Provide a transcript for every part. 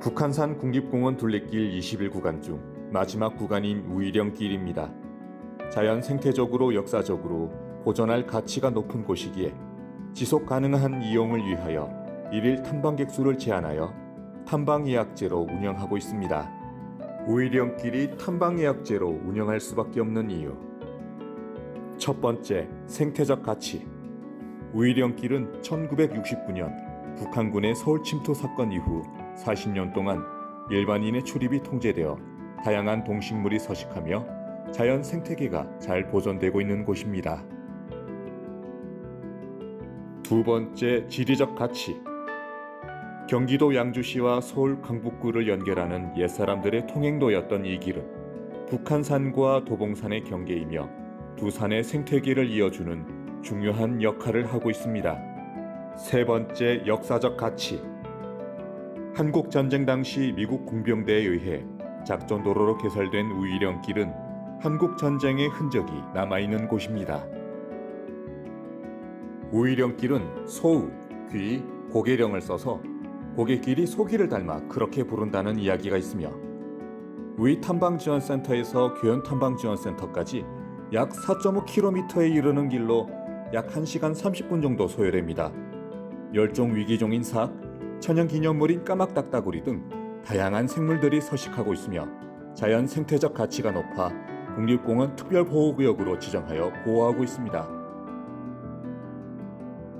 북한산 국립공원 둘레길 21구간 중 마지막 구간인 우이령길입니다. 자연 생태적으로 역사적으로 보존할 가치가 높은 곳이기에 지속 가능한 이용을 위하여 일일 탐방객 수를 제한하여 탐방 예약제로 운영하고 있습니다. 우이령길이 탐방 예약제로 운영할 수밖에 없는 이유. 첫 번째, 생태적 가치. 우이령길은 1969년 북한군의 서울 침투 사건 이후 40년 동안 일반인의 출입이 통제되어 다양한 동식물이 서식하며 자연 생태계가 잘 보존되고 있는 곳입니다. 두 번째 지리적 가치. 경기도 양주시와 서울 강북구를 연결하는 옛사람들의 통행로였던 이 길은 북한산과 도봉산의 경계이며 두 산의 생태계를 이어주는 중요한 역할을 하고 있습니다. 세 번째 역사적 가치. 한국 전쟁 당시 미국 공병대에 의해 작전 도로로 개설된 우이령길은 한국 전쟁의 흔적이 남아 있는 곳입니다. 우이령길은 소우, 귀, 고개령을 써서 고개길이 소기를 닮아 그렇게 부른다는 이야기가 있으며 우이 탐방지원센터에서 교연 탐방지원센터까지 약 4.5km에 이르는 길로 약 1시간 30분 정도 소요됩니다. 멸종 위기종인 삭, 천연기념물인 까막딱따구리 등 다양한 생물들이 서식하고 있으며 자연 생태적 가치가 높아 국립공원 특별보호구역으로 지정하여 보호하고 있습니다.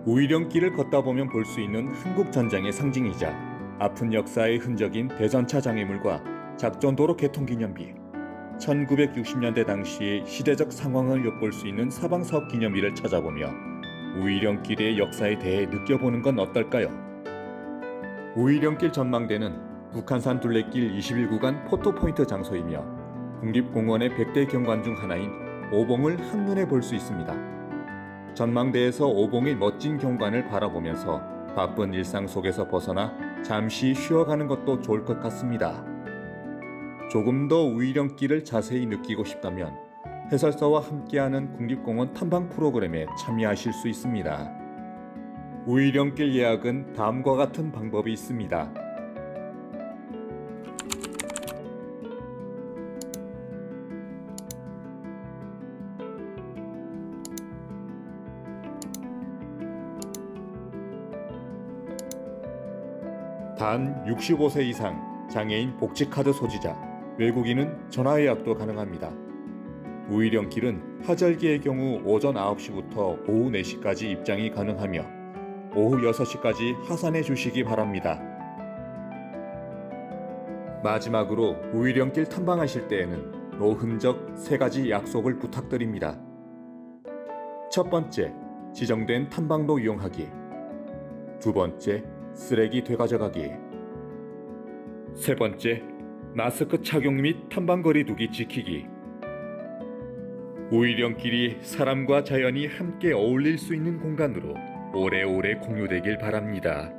우이령길을 걷다 보면 볼 수 있는 한국 전쟁의 상징이자 아픈 역사의 흔적인 대전차 장애물과 작전도로 개통기념비, 1960년대 당시의 시대적 상황을 엿볼 수 있는 사방사업 기념비를 찾아보며 우이령길의 역사에 대해 느껴보는 건 어떨까요? 우이령길 전망대는 북한산 둘레길 21구간 포토포인트 장소이며 국립공원의 100대 경관 중 하나인 오봉을 한눈에 볼 수 있습니다. 전망대에서 오봉의 멋진 경관을 바라보면서 바쁜 일상 속에서 벗어나 잠시 쉬어가는 것도 좋을 것 같습니다. 조금 더 우이령길을 자세히 느끼고 싶다면 해설사와 함께하는 국립공원 탐방 프로그램에 참여하실 수 있습니다. 우이령길 예약은 다음과 같은 방법이 있습니다. 단 65세 이상 장애인 복지카드 소지자, 외국인은 전화 예약도 가능합니다. 우이령길은 하절기의 경우 오전 9시부터 오후 4시까지 입장이 가능하며 오후 6시까지 하산해 주시기 바랍니다. 마지막으로 우이령길 탐방하실 때에는 노흔적 세 가지 약속을 부탁드립니다. 첫 번째, 지정된 탐방로 이용하기. 두 번째, 쓰레기 되가져가기. 세 번째, 마스크 착용 및 탐방거리 두기 지키기. 우이령길이 사람과 자연이 함께 어울릴 수 있는 공간으로 오래오래 공유되길 바랍니다.